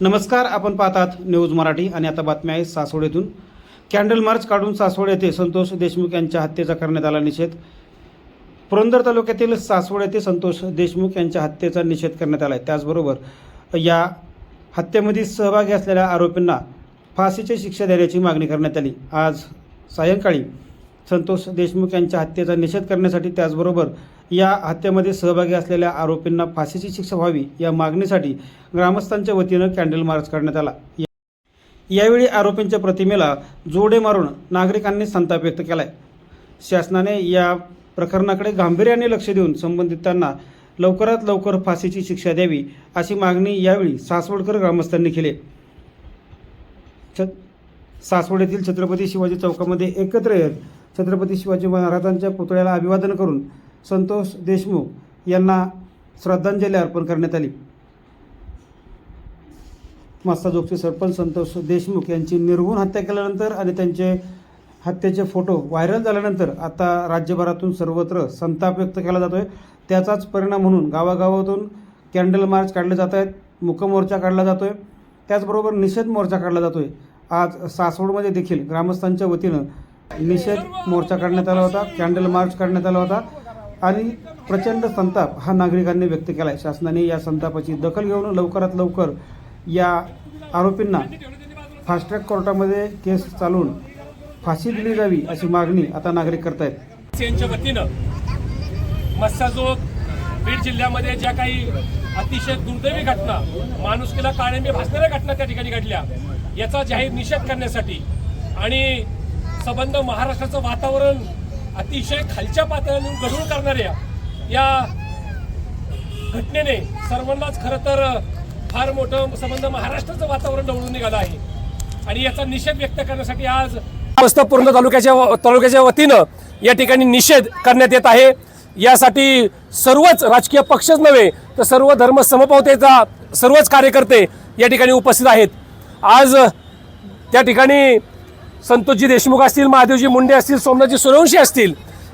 नमस्कार आपण पाहतात न्यूज मराठी आणि आता बातम्या आहे सासवड येथून कॅन्डल मार्च काढून सासवड येथे संतोष देशमुख यांच्या हत्येचा करण्यात आला निषेध. पुरंदर तालुक्यातील सासवड येथे संतोष देशमुख यांच्या हत्येचा निषेध करण्यात आला आहे त्याचबरोबर या हत्येमध्ये सहभागी असलेल्या आरोपींना फाशीची शिक्षा देण्याची मागणी करण्यात आली. आज सायंकाळी संतोष देशमुख यांच्या हत्येचा निषेध करण्यासाठी त्याचबरोबर या हत्येमध्ये सहभागी असलेल्या आरोपींना फाशीची शिक्षा व्हावी या मागणीसाठी ग्रामस्थांच्या वतीनं कॅन्डल मार्च करण्यात आला. या- यावेळी आरोपींच्या प्रतिमेला जोडे मारून नागरिकांनी संताप व्यक्त केलाय. शासनाने या प्रकरणाकडे गांभीर्याने लक्ष देऊन संबंधितांना लवकरात लवकर फाशीची शिक्षा द्यावी अशी मागणी यावेळी सासवडकर ग्रामस्थांनी केली सासवड येथील छत्रपती शिवाजी चौकामध्ये एकत्र येत छत्रपती शिवाजी महाराजांच्या पुतळ्याला अभिवादन करून संतोष देशमुख यांना श्रद्धांजली अर्पण करण्यात आली. मस्ताजोगचे सरपंच संतोष देशमुख यांची निर्गुण हत्या केल्यानंतर आणि त्यांचे हत्येचे फोटो व्हायरल झाल्यानंतर आता राज्यभरातून सर्वत्र संताप व्यक्त केला जातो आहे त्याचाच परिणाम म्हणून गावागावातून कॅन्डल मार्च काढले जात आहेत मुकमोर्चा काढला जातो आहे त्याचबरोबर निषेध मोर्चा काढला जातो आहे आज सासवडमध्ये देखील ग्रामस्थांच्या वतीनं निषेध मोर्चा काढण्यात आला होता कॅन्डल मार्च काढण्यात आला होता आणि प्रचंड संताप हा नागरिकांनी व्यक्त केला आहे शासनाने या संतापाची दखल घेऊन लवकरात लवकर या आरोपींना फास्ट ट्रॅक कोर्टामध्ये केस चालवून फाशी दिली जावी अशी मागणी आता नागरिक करतायत. यांच्या वतीनं मत्स्याजोग बीड जिल्ह्यामध्ये ज्या काही अतिशय दुर्दैवी घटना माणुसकीला काळेंबी भासणाऱ्या घटना त्या ठिकाणी घडल्या. याचा जाहीर निषेध करण्यासाठी आणि संबंध महाराष्ट्राचं वातावरण अतिशय खालच्या पातळीवरून गढूळ करणाऱ्या या घटनेने सर्वांनाच खरं तर फार मोठं संबंध महाराष्ट्राचं वातावरण डवळून निघालं आहे. आणि याचा निषेध व्यक्त करण्यासाठी आज मस्त पूर्ण तालुक्याच्या तालुक्याच्या वतीनं या ठिकाणी निषेध करण्यात येत आहे. यासाठी सर्वच राजकीय पक्षच नव्हे तर सर्व धर्म समपावतेचा सर्वच कार्यकर्ते या ठिकाणी उपस्थित आहेत. आज त्या ठिकाणी संतोषजी देशमुख असतील महादेवजी मुंडे असतील सोमनाथजी सूर्यवंशी असतील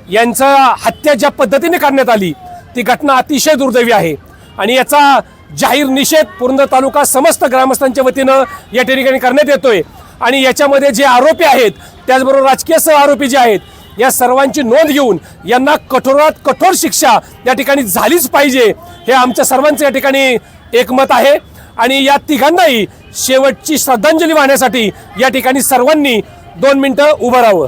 यांचा हत्या ज्या पद्धतीने करण्यात आली ती घटना अतिशय दुर्दैवी आहे. आणि याचा जाहीर निषेध पूर्ण तालुका समस्त ग्रामस्थांच्या वतीनं या ठिकाणी करण्यात येतोय. आणि याच्यामध्ये जे आरोपी आहेत त्याचबरोबर राजकीय सह आरोपी जे आहेत या सर्वांची नोंद घेऊन यांना कठोरात कठोर शिक्षा या ठिकाणी झालीच पाहिजे हे आमच्या सर्वांचं या ठिकाणी एकमत आहे. आणि या तिघांनाही शेवटची श्रद्धांजली वाहण्यासाठी या ठिकाणी सर्वांनी दोन मिनिटं उभं राहावं.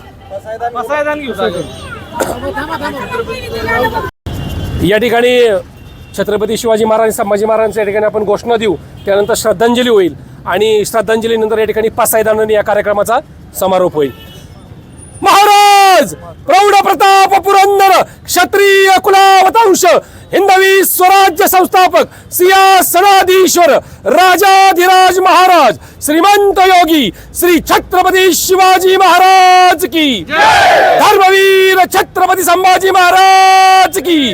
या ठिकाणी छत्रपती शिवाजी महाराज संभाजी महाराजांच्या या ठिकाणी आपण घोषणा देऊ. त्यानंतर श्रद्धांजली होईल आणि श्रद्धांजलीनंतर या ठिकाणी पासायदानाने या कार्यक्रमाचा समारोप होईल. महाराज प्रौढ प्रताप पुरंदर क्षत्रिय कुलावतांश हिंदवी स्वराज्य संस्थापक सिंहासनाधीश्वर राजाधिराज महाराज श्रीमंत योगी श्री छत्रपती शिवाजी महाराज की। धर्मवीर छत्रपती संभाजी महाराज की।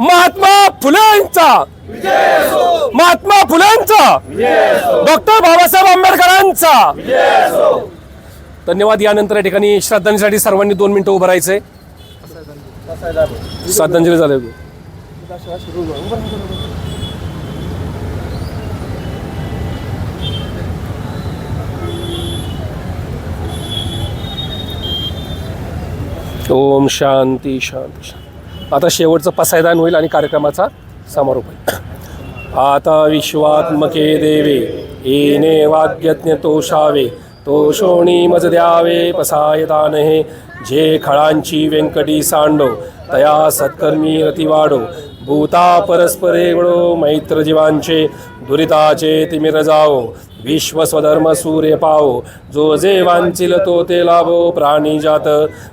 महात्मा फुलेंचा। महात्मा फुलेंचा। डॉक्टर बाबासाहेब आंबेडकरांचा। धन्यवाद. यानंतर या ठिकाणी श्रद्धांजलीसाठी सर्वांनी दोन मिनिटं उभं राहायचं आहे श्रद्धांजली झाली. ओम शांती शांती शांती. आता शेवटचं पसायदान होईल आणि कार्यक्रमाचा समारोप होईल. आता विश्वात्मके देवे येणे वाद्यज्ञ तोषावे. तो शोणी मज द्यावे पसायदान हे जे खळांची व्यंकटी सांडो तया सत्कर्मी रती वाढो भूता परस्परे गळो मैत्र जीवांचे दुरिताचे तिमिर जाओ विश्व स्वधर्म सूर्य पाओ जो जे वांचिल तो ते लाभो प्राणी जात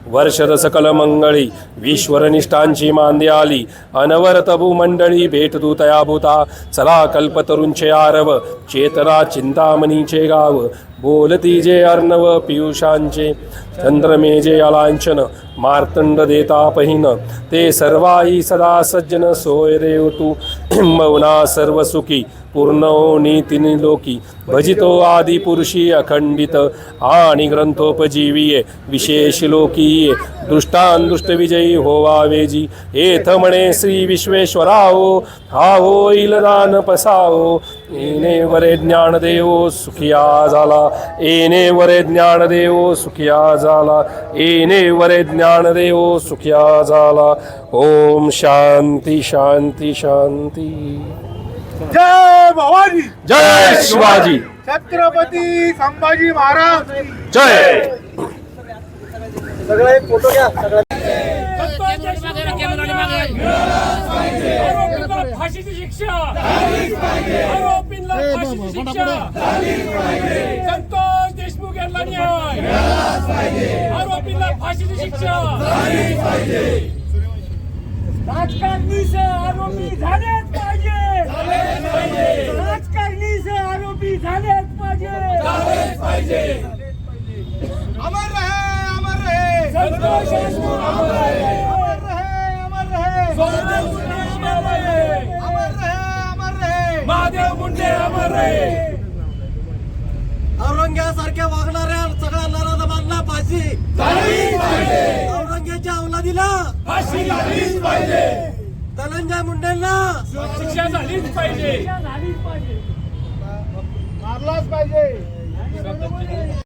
वर्षद सकल मंगळी विश्वरनिष्ठांची मांदी आली अनवरत भूमंडळी भेट तया भूता चला कल्पतरुंचे आरव चेतना चिंतामणीचे गाव बोलती जे अर्णव पियुषांचे चंद्रमेजे अलांचन मार्तंड देता पहिन ते सर्वाई सदा सज्जन सोयरे तू मौना सर्व सुखी पूर्ण नीतिनी लोकी भजितो आदि पुरुषी अखंडित आणि ग्रंथोपजीवीये विशेष लोकीये दृष्टांदृष्ट विजयी होवावेजी हेथ म्हणे श्री विश्वेश्वराओ हा होईल दान पसाओ येणे वरे ज्ञान देवो सुखिया झाला येणे वरे ज्ञान देवो सुखिया झाला येणे वरे ज्ञान देवो सुखिया झाला ओम शांती शांती शांती जय भवानी जय शिवाजी छत्रपती संभाजी महाराज. जय सगळं एक फोटो घ्या सगळं आरोपींना फाशीची शिक्षा. आरोपींना फाशीची शिक्षा. संतोष देशमुख यांना न्याय. आरोपींना फाशीची शिक्षा. राजकारणीचे आरोपी झालेच पाहिजे. राजकारणीचे आरोपी झालेच पाहिजे. अमर रहे अमर रहे. संतोष देशमुख अमर रहे. अमर रहे. अमर रहे सोमदेव मुंडे अमर महादेव मुंडे रहे औरंग्यासारख्या वागणाऱ्या सगळ्या नराधमांना फाशी औरंग्याच्या अवलादीला फाशी झालीच पाहिजे. धनंजय मुंडेंना. शिक्षा झालीच पाहिजे. मारलाच पाहिजे.